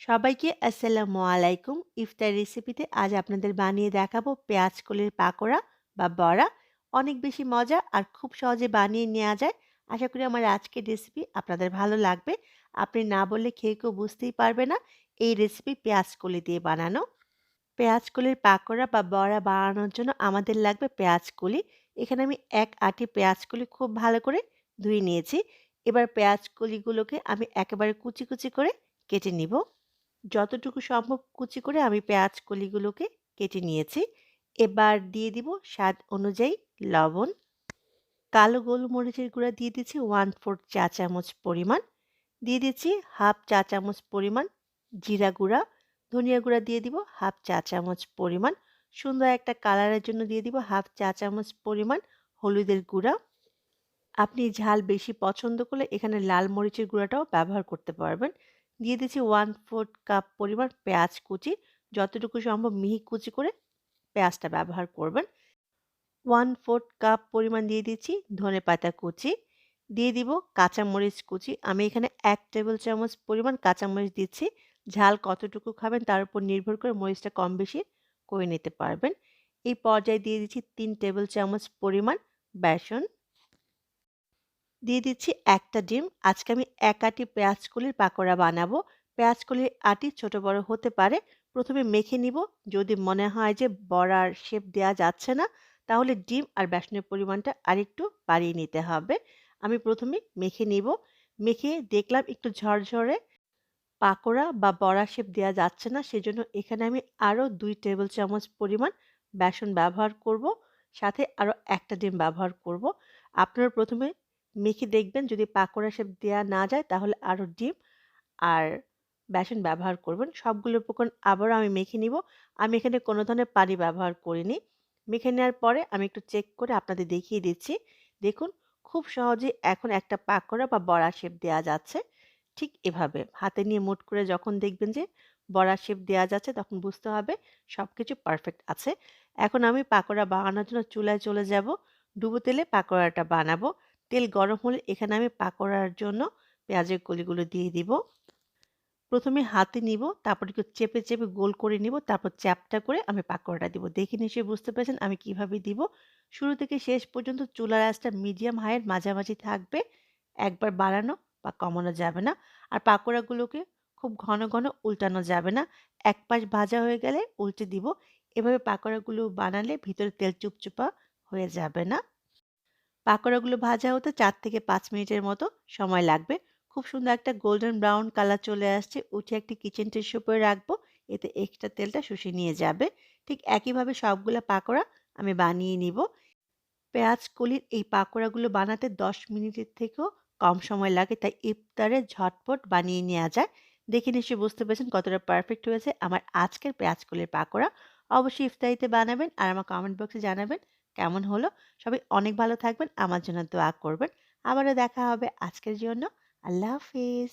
সবাইকে আসসালামু আলাইকুম। ইফতার রেসিপিতে আজ আপনাদের বানিয়ে দেখাবো পেঁয়াজ কলির পাকোড়া বা বড়া। অনেক বেশি মজা আর খুব সহজে বানিয়ে নেওয়া যায়। আশা করি আমার আজকের রেসিপি আপনাদের ভালো লাগবে। আপনি না বললে খেয়ে কেউ বুঝতেই পারবে না এই রেসিপি পেঁয়াজ কলি দিয়ে বানানো। পেঁয়াজ কলির পাকোড়া বা বড়া বানানোর জন্য আমাদের লাগবে পেঁয়াজ কলি। এখানে আমি এক আঁটি পেঁয়াজ কলি খুব ভালো করে ধুয়ে নিয়েছি। এবার পেঁয়াজ কলিগুলোকে আমি একেবারে কুচি, কুচি করে কেটে নিব। যতটুকু সম্ভব কুচি করে আমি পেঁয়াজ কলিগুলোকে কেটে নিয়েছি। এবার দিয়ে দিব স্বাদ অনুযায়ী লবণ। কালো গোলমরিচের গুঁড়া দিয়ে দিচ্ছি 1/4 চা চামচ পরিমাণ। দিয়ে দিচ্ছি হাফ চা চামচ পরিমাণ জিরা গুঁড়া। ধনিয়া গুঁড়া দিয়ে দিব হাফ চা চামচ পরিমাণ। সুন্দর একটা কালারের জন্য দিয়ে দিব হাফ চা চামচ পরিমাণ হলুদের গুঁড়া। আপনি ঝাল বেশি পছন্দ করলে এখানে লাল মরিচের গুঁড়াটাও ব্যবহার করতে পারবেন। দিয়ে দিচ্ছি 1/4 কাপ পরিমাণ পেঁয়াজ কুচি। যতটুকু সম্ভব মিহি কুচি করে পেঁয়াজটা ব্যবহার করবেন। 1/4 কাপ পরিমাণ দিয়ে দিচ্ছি ধনেপাতা কুচি। দিয়ে দিব কাঁচামরিচ কুচি। আমি এখানে এক টেবিল চামচ পরিমাণ কাঁচামরিচ দিচ্ছি। ঝাল কতটুকু খাবেন তার উপর নির্ভর করে মরিচটা কম বেশি করে নিতে পারবেন। এই পর্যায়ে দিয়ে দিচ্ছি তিন টেবিল চামচ পরিমাণ বেসন। দিয়ে দিচ্ছি একটা ডিম। আজকে আমি ১ আঁটি পেঁয়াজ কলির পাকোড়া বানাবো। পেঁয়াজ কলির আঁটি ছোট বড় হতে পারে। প্রথমে মেখে নিব। যদি মনে হয় যে বড়ার শেপ দেয়া যাচ্ছে না, তাহলে ডিম আর বেসনের পরিমাণটা আরেকটু বাড়িয়ে নিতে হবে। আমি প্রথমে মেখে নিব। মেখে দেখলাম একটু ঝরঝরে পাকোড়া বা বড়া শেপ দেওয়া যাচ্ছে না। সেজন্য এখানে আমি আরও দুই টেবিল চামচ পরিমাণ বেসন ব্যবহার করব। সাথে আরও একটা ডিম ব্যবহার করব। আপনারা প্রথমে মেখে দেখবেন যদি পাকোড়া শেপ দেওয়া না যায় তাহলে আরও ডিম আর বেসন ব্যবহার করবেন। সবগুলো উপকরণ আবারও আমি মেখে নিব। আমি এখানে কোনো ধরনের পানি ব্যবহার করিনি। মেখে নেওয়ার পরে আমি একটু চেক করে আপনাদের দেখিয়ে দিচ্ছি। দেখুন, খুব সহজেই এখন একটা পাকোড়া বা বড়া শেপ দেওয়া যাচ্ছে। ঠিক এভাবে হাতে নিয়ে মুঠ করে যখন দেখবেন যে বড়া শেপ দেওয়া যাচ্ছে তখন বুঝতে হবে সব কিছু পারফেক্ট আছে। এখন আমি পাকোড়া বানানোর জন্য চুলায় চলে যাব। ডুবো তেলে পাকোড়াটা বানাবো। তেল গরম হলে এখানে আমি পাকোড়ার জন্য পেঁয়াজের কলিগুলো দিয়ে দিব। প্রথমে হাতে নিব, তারপর একটু চেপে, চেপে গোল করে নিব, তারপর চ্যাপ্টা করে আমি পাকোড়াটা দিব। দেখে নিশ্চয়ই বুঝতে পেরেছেন আমি কীভাবে দিব। শুরু থেকে শেষ পর্যন্ত চুলার আঁচটা মিডিয়াম হাইয়ের মাঝামাঝি থাকবে। একবার বাড়ানো বা কমানো যাবে না। আর পাকোড়াগুলোকে খুব ঘন, ঘন উল্টানো যাবে না। এক পাশ ভাজা হয়ে গেলে উল্টে দিব। এভাবে পাকোড়াগুলো বানালে ভিতরে তেল চুপচুপা হয়ে যাবে না। পাকোড়াগুলো ভাজা হতে চার থেকে পাঁচ মিনিটের মতো সময় লাগবে। খুব সুন্দর একটা গোল্ডেন ব্রাউন কালার চলে আসছে। উঠে একটি কিচেন টিস্যু উপরে রাখব। এতে এক্সট্রা তেলটা শুষে নিয়ে যাবে। ঠিক একইভাবে সবগুলো পাকোড়া আমি বানিয়ে নিব। পেঁয়াজ কলির এই পাকোড়াগুলো বানাতে ১০ মিনিটের থেকেও কম সময় লাগে। তাই ইফতারে ঝটপট বানিয়ে নেওয়া যায়। দেখে নিশ্চয়ই বুঝতে পেরেছেন কতটা পারফেক্ট হয়েছে আমার আজকের পেঁয়াজ কলির পাকোড়া। অবশ্যই ইফতারিতে বানাবেন আর আমার কমেন্ট বক্সে জানাবেন কেমন হলো। সবাই অনেক ভালো থাকবেন। আমার জন্য দোয়া করবেন। আবারও দেখা হবে আজকের জন্য। আল্লাহ হাফিজ।